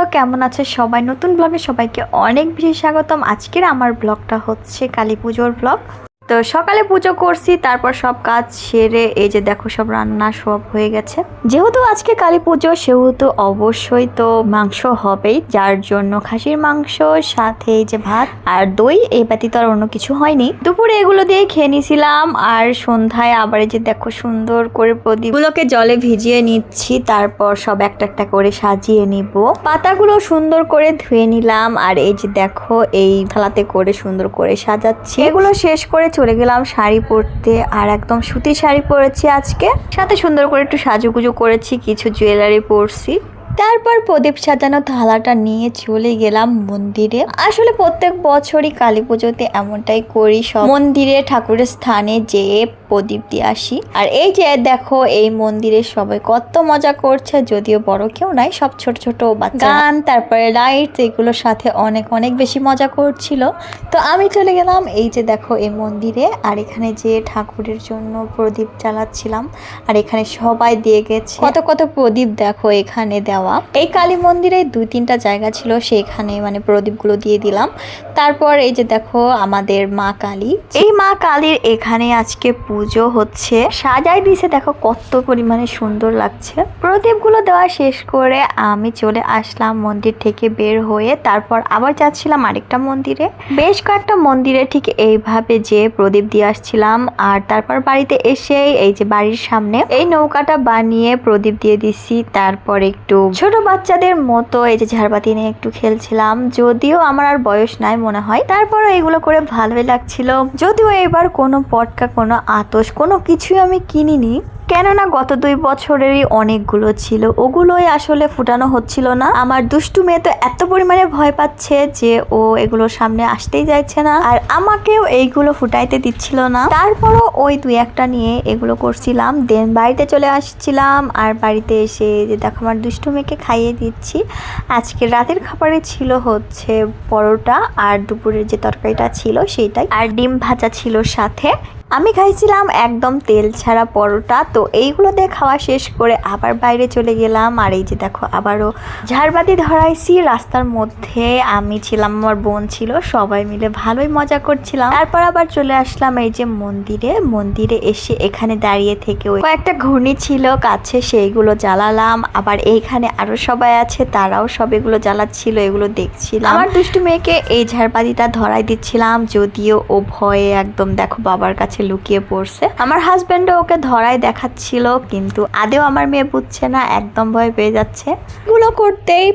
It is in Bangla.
হ্যালো, কেমন আছে সবাই? নতুন ব্লগে সবাইকে অনেক বেশি স্বাগতম। আজকের আমার ব্লগটা হচ্ছে কালী পুজোর ব্লগ। তো সকালে পুজো করছি, তারপর সব কাজ সেরে এই যে দেখো সব রান্না সব হয়ে গেছে। যেহেতু আজকে কালী পুজো, সেহেতু অবশ্যই তো মাংস হবেই, যার জন্য খাসির মাংস, সাথে এই যে ভাত আর দই, এই ব্যতীত আর অন্য কিছু হয়নি। দুপুরে এগুলো দিয়ে খেয়ে নিয়েছিলাম, আর সন্ধ্যায় আবার এই যে দেখো সুন্দর করে প্রদীপগুলোকে জলে ভিজিয়ে নিচ্ছি, তারপর সব একটা একটা করে সাজিয়ে নিব। পাতাগুলো সুন্দর করে ধুয়ে নিলাম, আর এই যে দেখো এই থালাতে করে সুন্দর করে সাজাচ্ছি। এগুলো শেষ করে চলে গেলাম শাড়ি পরতে আর একদম সুতির শাড়ি পরেছি আজকে। সাথে সুন্দর করে একটু সাজুগুজু করেছি, কিছু জুয়েলারি পরছি। তারপর প্রদীপ সাজানো থালাটা নিয়ে চলে গেলাম মন্দিরে। আসলে প্রত্যেক বছরই কালী পুজোতে এমনটাই করি, সব মন্দিরে ঠাকুরের স্থানে যেয়ে প্রদীপ দিয়ে আসি। আর এই যে দেখো, এই মন্দিরে সবাই কত মজা করছে, যদিও বড় কেউ নাই, সব ছোট ছোট গান, তারপরে লাইট এগুলোর সাথে অনেক অনেক বেশি মজা করছিল। তো আমি চলে গেলাম এই যে দেখো, এই মন্দিরে। আর এখানে যে ঠাকুরের জন্য প্রদীপ জ্বালাচ্ছিলাম। আর এখানে সবাই দিয়ে গেছে। কত কত প্রদীপ দেখো এখানে দেওয়া এই কালী মন্দিরে দুই তিনটা জায়গা ছিল সেখানে মানে প্রদীপগুলো দিয়ে দিলাম। তারপর এই যে দেখো আমাদের মা কালী। এই মা কালীর এখানে আজকে পুজো হচ্ছে। সাজাই দিয়েছে, দেখো কত পরিমাণে সুন্দর লাগছে। প্রদীপগুলো দেওয়া শেষ করে আমি চলে আসলাম মন্দির থেকে বের হয়ে। তারপর আবার যাচ্ছিলাম আরেকটা মন্দিরে। বেশ কয়েকটা মন্দিরে ঠিক এইভাবে যে প্রদীপ দিয়ে আসছিলাম। আর তারপর বাড়িতে এসে এই যে বাড়ির সামনে এই নৌকাটা বানিয়ে প্রদীপ দিয়ে দিছি। তারপর একটু ছোট বাচ্চাদের মতো এই যে ঝাড়বাতি নিয়ে একটু খেলছিলাম, যদিও আমার আর বয়স নাই মনে হয়। তারপর এগুলো করে ভালোই লাগছিল। যদিও এবার কোনো পটকা, কোনো আতস কোনো কিছুই আমি কিনিনি। কেননা গত দুই বছরেরই অনেকগুলো ছিল, ওগুলোই আসলে ফুটানো হচ্ছিল না। আমার দুষ্টু মেয়ে তো এত পরিমাণে ভয় পাচ্ছে যে ও এগুলোর সামনে আসতেই যাচ্ছে না, আর আমাকেও এইগুলো ফুটাইতে দিচ্ছিল না। তারপরও ওই দুই একটা নিয়ে এগুলো করছিলাম, দেন বাড়িতে চলে আসছিলাম, আর বাড়িতে এসে যে দেখো আমার দুষ্টু মেয়েকে খাইয়ে দিচ্ছি। আজকে রাতের খাবারে ছিল হচ্ছে পরোটা আর দুপুরের যে তরকারিটা ছিল সেইটাই, আর ডিম ভাজা ছিল সাথে। আমি খাইছিলাম একদম তেল ছাড়া পরোটা, তো এইগুলো দিয়ে খাওয়া শেষ করে আবার বাইরে চলে গেলাম। আর এই যে দেখো, আবারও ঝাড়বাতি ধরাইছি। রাস্তার মধ্যে আমি ছিলাম, আমার বোন ছিল, সবাই মিলে ভালোই মজা করছিলাম। তারপর আবার চলে আসলাম এই যে মন্দিরে। মন্দিরে এসে এখানে দাঁড়িয়ে থেকে কয়েকটা ঘূর্ণি ছিল, কাছে সেইগুলো জ্বালালাম। আবার এইখানে আরও সবাই আছে, তারাও সব এগুলো জ্বালাচ্ছিল, এগুলো দেখছিলাম। আমার দুষ্টু মেয়েকে এই ঝাড়বাতিটা ধরাই দিচ্ছিলাম, যদিও ও ভয়ে একদম দেখো বাবার কাছে লুকিয়ে পড়ছে। আমার হাজব্যান্ডও ওকে ধরাই দেখাচ্ছিল কিন্তু আদেও আমার মেয়ে বুঝছে না একদম ভয় পেয়ে যাচ্ছে। এগুলো করতেই